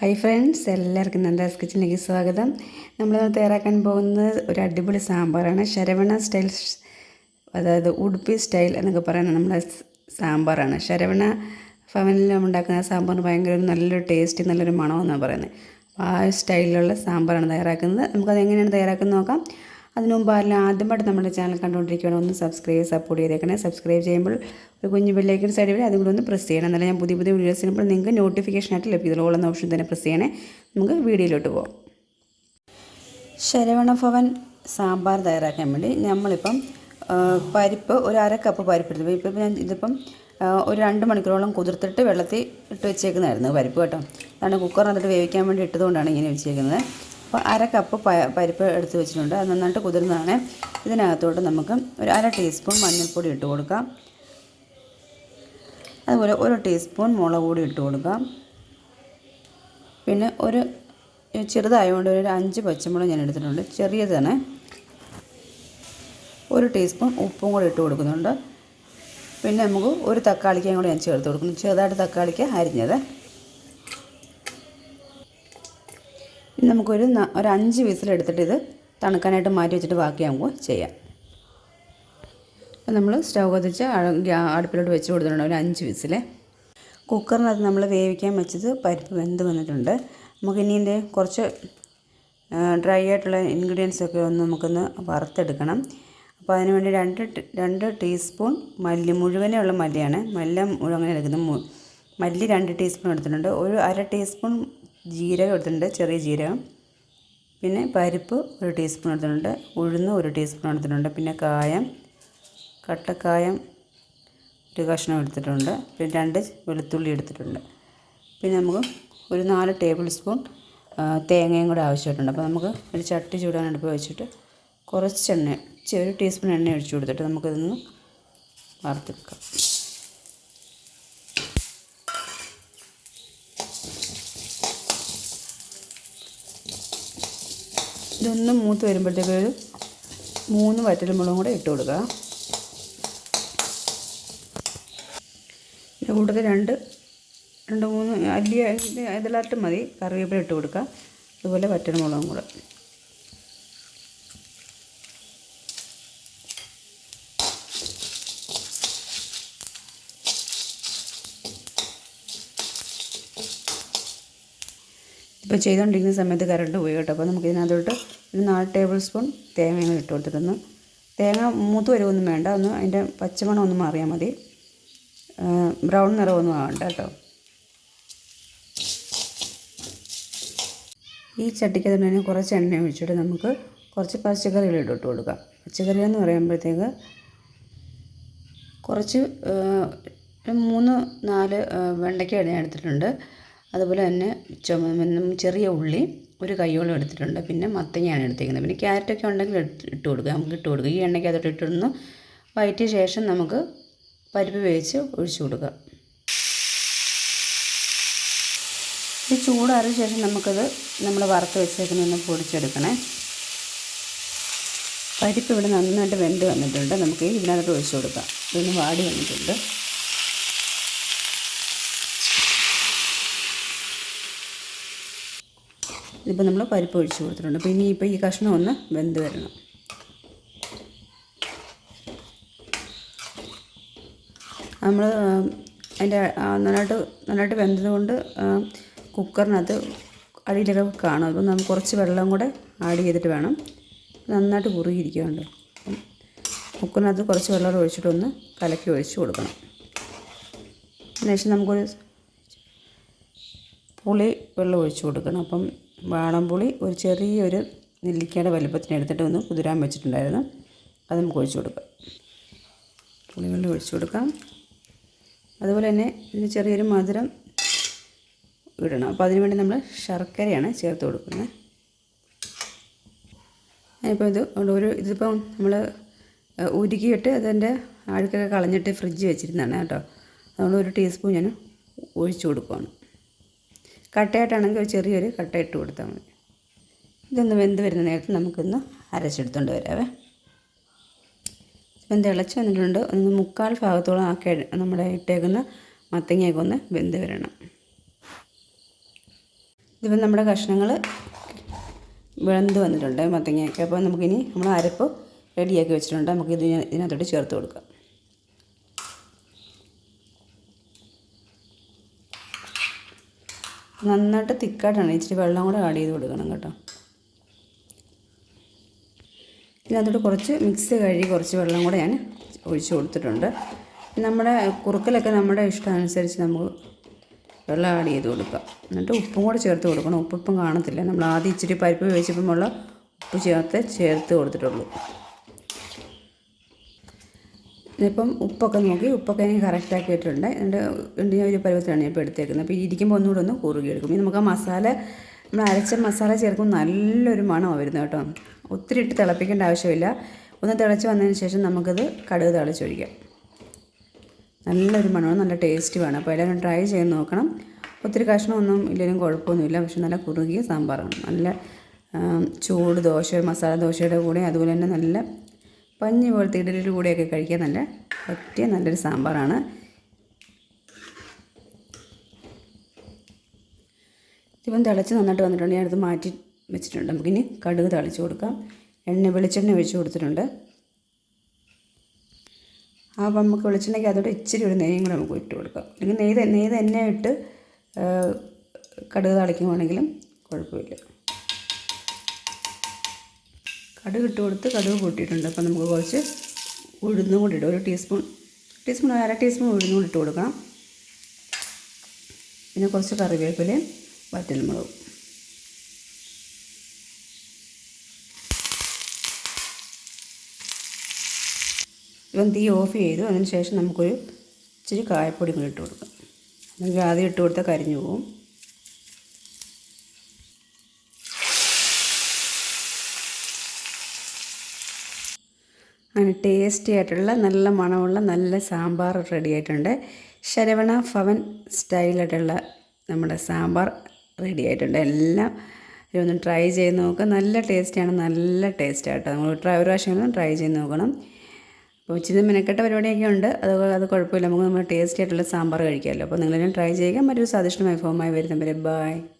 Hi friends എല്ലാവർക്കും നന്ദാസ് കിച്ചണിലേക്ക് സ്വാഗതം. നമ്മൾ തയ്യാറാക്കാൻ പോകുന്നത് ഒരു അടിപൊളി സാമ്പാറാണ്. ശരവണ സ്റ്റൈൽ അതായത് ഉടുപ്പി സ്റ്റൈൽ എന്നൊക്കെ പറയുന്ന നമ്മുടെ സാമ്പാറാണ്. ശരവണ ഭവനിൽ ഉണ്ടാക്കുന്ന സാമ്പാറിന് ഭയങ്കര ഒരു നല്ലൊരു ടേസ്റ്റ് നല്ലൊരു മണമെന്നാണ് പറയുന്നത് അപ്പോൾ ആ സ്റ്റൈലിലുള്ള സാമ്പാറാണ് തയ്യാറാക്കുന്നത്. നമുക്കത് എങ്ങനെയാണ് തയ്യാറാക്കുന്നത് നോക്കാം. അതിനു മുമ്പ് ആദ്യമായിട്ട് നമ്മുടെ ചാനൽ കണ്ടുകൊണ്ടിരിക്കുകയാണ് ഒന്ന് സബ്സ്ക്രൈബ് സപ്പോർട്ട് ചെയ്തേക്കണേ. സബ്സ്ക്രൈബ് ചെയ്യുമ്പോൾ ഒരു കുഞ്ഞു ബെല്ലൈക്കൻ സൈഡ് വരെ അതും കൂടെ ഒന്ന് പ്രസ് ചെയ്യണം. എന്നാലും ഞാൻ പുതിയ പുതിയ വീഡിയോസ് ചെയ്യുമ്പോൾ നിങ്ങൾക്ക് നോട്ടിഫിക്കേഷനായിട്ട് ലഭിക്കുള്ളൂ. ഓൾ എന്ന ഓപ്ഷൻ തന്നെ പ്രസ് ചെയ്യണേ. നമുക്ക് വീഡിയോയിലോട്ട് പോകാം ശരവണ ഭവൻ സാമ്പാർ തയ്യാറാക്കാൻ വേണ്ടി നമ്മളിപ്പം പരിപ്പ് ഒരു അര കപ്പ് പരിപ്പ് എടുത്തു. ഇപ്പം ഞാൻ ഇതിപ്പം ഒരു രണ്ട് മണിക്കൂറോളം കുതിർത്തിട്ട് വെള്ളത്തിൽ ഇട്ട് വെച്ചേക്കുന്നതായിരുന്നു പരിപ്പ് കേട്ടോ. അതാണ് കുക്കറിനകത്തിട്ട് വേവിക്കാൻ വേണ്ടി ഇട്ടതുകൊണ്ടാണ് ഇങ്ങനെ വെച്ചേക്കുന്നത്. അപ്പോൾ അര കപ്പ് പരിപ്പ് എടുത്ത് വെച്ചിട്ടുണ്ട്. അത് നന്നായിട്ട് കുതിർന്നതാണ്. ഇതിനകത്തോട്ട് നമുക്ക് ഒരു അര ടീസ്പൂൺ മഞ്ഞൾപ്പൊടി ഇട്ട് കൊടുക്കാം. അതുപോലെ ഒരു ടീസ്പൂൺ മുളക് പൊടി ഇട്ട് കൊടുക്കാം. പിന്നെ ഒരു ചെറുതായതുകൊണ്ട് ഒരു അഞ്ച് പച്ചമുളക് ഞാൻ എടുത്തിട്ടുണ്ട്. ചെറിയതാണ്. ഒരു ടീസ്പൂൺ ഉപ്പും കൂടി ഇട്ട് കൊടുക്കുന്നുണ്ട്. പിന്നെ നമുക്ക് ഒരു തക്കാളിക്കയും കൂടി ഞാൻ ചേർത്ത് കൊടുക്കുന്നു. ചെറുതായിട്ട് തക്കാളിക്ക് അരിഞ്ഞത്. ഇനി നമുക്കൊരു ഒരു അഞ്ച് വിസിലെടുത്തിട്ട് ഇത് തണുക്കാനായിട്ട് മാറ്റി വെച്ചിട്ട് ബാക്കി നമുക്ക് ചെയ്യാം. അപ്പം നമ്മൾ സ്റ്റൗ കത്തിച്ച് അടുപ്പിലോട്ട് വെച്ച് കൊടുത്തിട്ടുണ്ട്. ഒരു അഞ്ച് വിസിൽ കുക്കറിനകത്ത് നമ്മൾ വേവിക്കാൻ വെച്ചത് പരിപ്പ് വെന്ത് വന്നിട്ടുണ്ട്. നമുക്ക് ഇനി ഇതിന്റെ കുറച്ച് ഡ്രൈ ആയിട്ടുള്ള ഇൻഗ്രീഡിയൻസ് ഒക്കെ ഒന്ന് നമുക്കൊന്ന് വറുത്തെടുക്കണം. അപ്പോൾ അതിന് വേണ്ടി രണ്ട് രണ്ട് ടീസ്പൂൺ മല്ലി മുഴുവനുള്ള മല്ലിയാണ്. മല്ല മുഴുവൻ എടുക്കുന്നത് മല്ലി രണ്ട് ടീസ്പൂൺ എടുത്തിട്ടുണ്ട്. ഒരു അര ടീസ്പൂൺ ജീരകം എടുത്തിട്ടുണ്ട് ചെറിയ ജീരകം. പിന്നെ പരിപ്പ് ഒരു ടീസ്പൂൺ എടുത്തിട്ടുണ്ട്. ഉഴുന്ന് ഒരു ടീസ്പൂൺ എടുത്തിട്ടുണ്ട്. പിന്നെ കായം. കട്ടക്കായം ഒരു കഷ്ണം എടുത്തിട്ടുണ്ട്. പിന്നെ രണ്ട് വെളുത്തുള്ളി എടുത്തിട്ടുണ്ട്. പിന്നെ നമുക്ക് ഒരു നാല് ടേബിൾ സ്പൂൺ തേങ്ങയും കൂടെ ആവശ്യമായിട്ടുണ്ട്. അപ്പോൾ നമുക്ക് ഒരു ചട്ടി ചൂടാൻ അടുപ്പ് വെച്ചിട്ട് കുറച്ച് എണ്ണ ചെറിയ ടീസ്പൂൺ എണ്ണ ഒഴിച്ചു കൊടുത്തിട്ട് നമുക്കിതൊന്ന് വറുത്തെടുക്കാം. ഇതൊന്ന് മൂത്ത് വരുമ്പോഴത്തേക്കൊരു മൂന്ന് വറ്റൽ മുളകും കൂടെ ഇട്ട് കൊടുക്കുക. ഇതിന്റെ കൂട്ടത്തിൽ രണ്ട് രണ്ട് മൂന്ന് അല്ലിയ ഇതിലാട്ടും മതി. കറിവേപ്പില ഇട്ട് കൊടുക്കുക. അതുപോലെ വറ്റൽമുളകും കൂടെ. ഇപ്പോൾ ചെയ്തുകൊണ്ടിരിക്കുന്ന സമയത്ത് കറണ്ട് പോയി കേട്ടോ. അപ്പോൾ നമുക്ക് ഇതിനകത്തോട്ട് ഒരു നാല് ടേബിൾ സ്പൂൺ തേങ്ങ ഇട്ട് കൊടുത്തിട്ടൊന്ന്. തേങ്ങ മൂത്ത് വരുമൊന്നും വേണ്ട. ഒന്ന് അതിന്റെ പച്ചമണം ഒന്ന് മാറിയാൽ മതി. ബ്രൗൺ നിറമൊന്നും ആവണ്ട കേട്ടോ. ഈ ചട്ടിക്ക് തന്നെ കുറച്ച് എണ്ണ ഒഴിച്ചിട്ട് നമുക്ക് കുറച്ച് പച്ചക്കറികൾ ഇട്ടിട്ട് കൊടുക്കാം. പച്ചക്കറി എന്ന് പറയുമ്പോഴത്തേക്ക് കുറച്ച് മൂന്ന് നാല് വെണ്ടയ്ക്ക ഞാൻ എടുത്തിട്ടുണ്ട്. അതുപോലെ തന്നെ ചുമ ചെറിയ ഉള്ളി ഒരു കയ്യോളം എടുത്തിട്ടുണ്ട്. പിന്നെ മത്തങ്ങയാണ് എടുത്തേക്കുന്നത് പിന്നെ ക്യാരറ്റൊക്കെ ഉണ്ടെങ്കിൽ ഇട്ട് കൊടുക്കുക നമുക്ക് ഇട്ട് കൊടുക്കുക ഈ എണ്ണയ്ക്ക് അതോട്ട് ഇട്ടൊന്ന് വയറ്റിയ ശേഷം നമുക്ക് പരിപ്പ് വേവിച്ച് ഒഴിച്ചു കൊടുക്കുക. ഇത് ചൂടാറിയ ശേഷം നമുക്കത് നമ്മൾ വറുത്ത് വെച്ചേക്കുന്നൊന്ന് പൊടിച്ചെടുക്കണേ. പരിപ്പ് ഇവിടെ നന്നായിട്ട് വെന്ത് വന്നിട്ടുണ്ട്. നമുക്ക് ഇതിനകത്ത് ഒഴിച്ചു കൊടുക്കാം. ഇതൊന്ന് വാടി വന്നിട്ടുണ്ട്. ഇതിപ്പോൾ നമ്മൾ പരിപ്പ് ഒഴിച്ചു കൊടുത്തിട്ടുണ്ട്. അപ്പോൾ ഇനിയിപ്പോൾ ഈ കഷ്ണം ഒന്ന് വെന്ത് വരണം. നമ്മൾ അതിന്റെ നന്നായിട്ട് നന്നായിട്ട് വെന്തത് കൊണ്ട് കുക്കറിനകത്ത് അടിയിലൊക്കെ കാണും. അപ്പം നമുക്ക് കുറച്ച് വെള്ളം കൂടെ ആഡ് ചെയ്തിട്ട് വേണം. നന്നായിട്ട് കുറുകിയിരിക്കുന്നുണ്ട്. അപ്പം കുക്കറിനകത്ത് കുറച്ച് വെള്ളം ഒഴിച്ചിട്ടൊന്ന് കലക്കി ഒഴിച്ച് കൊടുക്കണം. അതിനുശേഷം നമുക്കൊരു പുളി വെള്ളം ഒഴിച്ച് കൊടുക്കണം. അപ്പം വാളംപുളി ഒരു ചെറിയൊരു നെല്ലിക്കയുടെ വലുപ്പത്തിന് എടുത്തിട്ട് ഒന്ന് കുതിരാൻ വെച്ചിട്ടുണ്ടായിരുന്നു. അത് നമുക്ക് ഒഴിച്ച് കൊടുക്കാം. പുളി വെള്ളം ഒഴിച്ച് കൊടുക്കാം. അതുപോലെ തന്നെ ഇതിന് ചെറിയൊരു മധുരം ഇടണം. അപ്പോൾ അതിന് വേണ്ടി നമ്മൾ ശർക്കരയാണ് ചേർത്ത് കൊടുക്കുന്നത്. ഇപ്പോൾ ഇത് ഒരു ഇതിപ്പം നമ്മൾ ഉരുക്കിയിട്ട് അതിന്റെ അഴുക്കൊക്കെ കളഞ്ഞിട്ട് ഫ്രിഡ്ജ് വെച്ചിരുന്നതാണ് കേട്ടോ. അതുകൊണ്ട് ഒരു ടീസ്പൂൺ ഞാൻ ഒഴിച്ചു കൊടുക്കുകയാണ് കട്ടയായിട്ടാണെങ്കിൽ ഒരു ചെറിയൊരു കട്ട ഇട്ട് കൊടുത്താൽ മതി. ഇതൊന്ന് വെന്ത് വരുന്ന നേരത്ത് നമുക്കൊന്ന് അരച്ചെടുത്തുകൊണ്ട് വരാവേ. വെന്ത് തിളച്ച് വന്നിട്ടുണ്ട്. ഒന്ന് മുക്കാൽ ഭാഗത്തോളം ആക്കി നമ്മുടെ ഇട്ടേക്കുന്ന മത്തങ്ങയൊക്കെ ഒന്ന് വെന്ത് വരണം. ഇതിപ്പം നമ്മുടെ കഷ്ണങ്ങൾ വെന്ത് വന്നിട്ടുണ്ട് മത്തങ്ങയൊക്കെ. അപ്പോൾ നമുക്കിനി നമ്മൾ അരപ്പ് റെഡിയാക്കി വെച്ചിട്ടുണ്ട്. നമുക്ക് ഇത് ഇതിനകത്തോട്ട് ചേർത്ത് കൊടുക്കാം. നന്നായിട്ട് തിക്കായിട്ടാണ്. ഇച്ചിരി വെള്ളം കൂടെ ആഡ് ചെയ്ത് കൊടുക്കണം കേട്ടോ. ഇതിനകത്തോട്ട് കുറച്ച് മിക്സ് കഴുകി കുറച്ച് വെള്ളം കൂടെ ഞാൻ ഒഴിച്ചു കൊടുത്തിട്ടുണ്ട്. നമ്മുടെ കുറുക്കലൊക്കെ നമ്മുടെ ഇഷ്ടമനുസരിച്ച് നമുക്ക് വെള്ളം ആഡ് ചെയ്ത് കൊടുക്കാം. എന്നിട്ട് ഉപ്പും കൂടെ ചേർത്ത് കൊടുക്കണം. ഉപ്പിപ്പം കാണത്തില്ല. നമ്മൾ ആദ്യം ഇച്ചിരി പരിപ്പ് വേവിച്ചപ്പോഴുള്ള ഉപ്പ് ചേർത്ത് ചേർത്ത് കൊടുത്തിട്ടുള്ളൂ. ഇപ്പം ഉപ്പൊക്കെ നോക്കി. ഉപ്പൊക്കെ എനിക്ക് കറക്റ്റാക്കി എന്നിട്ട് ഞാൻ ഒരു പരുവത്തിലാണ് ഞാൻ ഇപ്പോൾ എടുത്തേക്കുന്നത്. അപ്പോൾ ഇരിക്കുമ്പോൾ ഒന്നുകൂടെ ഒന്ന് കുറുകിയെടുക്കും ഇനി നമുക്ക് ആ മസാല നമ്മൾ അരച്ച മസാല ചേർക്കുമ്പോൾ നല്ലൊരു മണമാണ് വരുന്നത് കേട്ടോ. ഒത്തിരി ഇട്ട് തിളപ്പിക്കേണ്ട ആവശ്യമില്ല. ഒന്ന് തിളച്ച് വന്നതിന് ശേഷം നമുക്കത് കടുക് തിളച്ചൊഴിക്കാം നല്ലൊരു മണമാണ് നല്ല ടേസ്റ്റ് വേണം. അപ്പോൾ എല്ലാവരും ട്രൈ ചെയ്ത് നോക്കണം. ഒത്തിരി കഷ്ണമൊന്നും ഇല്ലെങ്കിലും കുഴപ്പമൊന്നുമില്ല. പക്ഷെ നല്ല കുറുകിയ സാമ്പാറാണ്. നല്ല ചൂട് ദോശ മസാല ദോശയുടെ കൂടെ അതുപോലെ തന്നെ നല്ല പഞ്ഞി പോലത്തെ ഇഡലിയുടെ കൂടെയൊക്കെ കഴിക്കാൻ നല്ല പറ്റിയ നല്ലൊരു സാമ്പാറാണ്. ഇപ്പം തിളച്ച് നന്നായിട്ട് വന്നിട്ടുണ്ട്. ഞാനത് മാറ്റി വെച്ചിട്ടുണ്ട്. നമുക്കിനി കടുക് തളിച്ച് കൊടുക്കാം. എണ്ണ വെളിച്ചെണ്ണ ഒഴിച്ച് കൊടുത്തിട്ടുണ്ട്. അപ്പം നമുക്ക് വെളിച്ചെണ്ണയ്ക്ക് അതോടെ ഇച്ചിരി ഒരു നെയ്യും കൂടെ നമുക്ക് ഇട്ട് കൊടുക്കാം. അല്ലെങ്കിൽ നെയ്ത് നെയ്ത് എണ്ണ ഇട്ട് കടുക് തളിക്കുവാണെങ്കിലും കുഴപ്പമില്ല. കടുക് ഇട്ട് കൊടുത്ത് കടുക് കൂട്ടിയിട്ടുണ്ട്. അപ്പം നമുക്ക് കുറച്ച് ഉഴുന്നും കൂടി ഇടും ഒരു ടീസ്പൂൺ ടീസ്പൂൺ അര ടീസ്പൂൺ ഉഴുന്നും കൂടി ഇട്ട് കൊടുക്കണം പിന്നെ കുറച്ച് കറിവേപ്പിലയും വറ്റൽമുളകും. ഇപ്പം തീ ഓഫ് ചെയ്തു. അതിന് ശേഷം നമുക്കൊരു ഇച്ചിരി കായപ്പൊടി കൂടി ഇട്ട് കൊടുക്കാം. നമുക്ക് ആദ്യം ഇട്ട് കൊടുത്താൽ കരിഞ്ഞു പോകും അങ്ങനെ ടേസ്റ്റി ആയിട്ടുള്ള നല്ല മണമുള്ള നല്ല സാമ്പാർ റെഡി ആയിട്ടുണ്ട്. ശരവണ ഭവൻ സ്റ്റൈലായിട്ടുള്ള നമ്മുടെ സാമ്പാർ റെഡി ആയിട്ടുണ്ട്. എല്ലാം ഒന്ന് ട്രൈ ചെയ്ത് നോക്കുക നല്ല ടേസ്റ്റിയാണ് നല്ല ടേസ്റ്റ് ആട്ടോ. നമ്മൾ ട്രൈ ഒരു പ്രാവശ്യം ട്രൈ ചെയ്ത് നോക്കണം. ഇച്ചിരി മെനക്കെട്ട പരിപാടിയൊക്കെ ഉണ്ട്. അത് അത് കുഴപ്പമില്ല. നമുക്ക് നമ്മൾ ടേസ്റ്റി ആയിട്ടുള്ള സാമ്പാർ കഴിക്കാമല്ലോ. അപ്പോൾ നിങ്ങളെല്ലാം ട്രൈ ചെയ്യുക. മറ്റൊരു സ്വാദിഷ്ടമായ ഫോമായി വരുന്നവരെ. ബൈ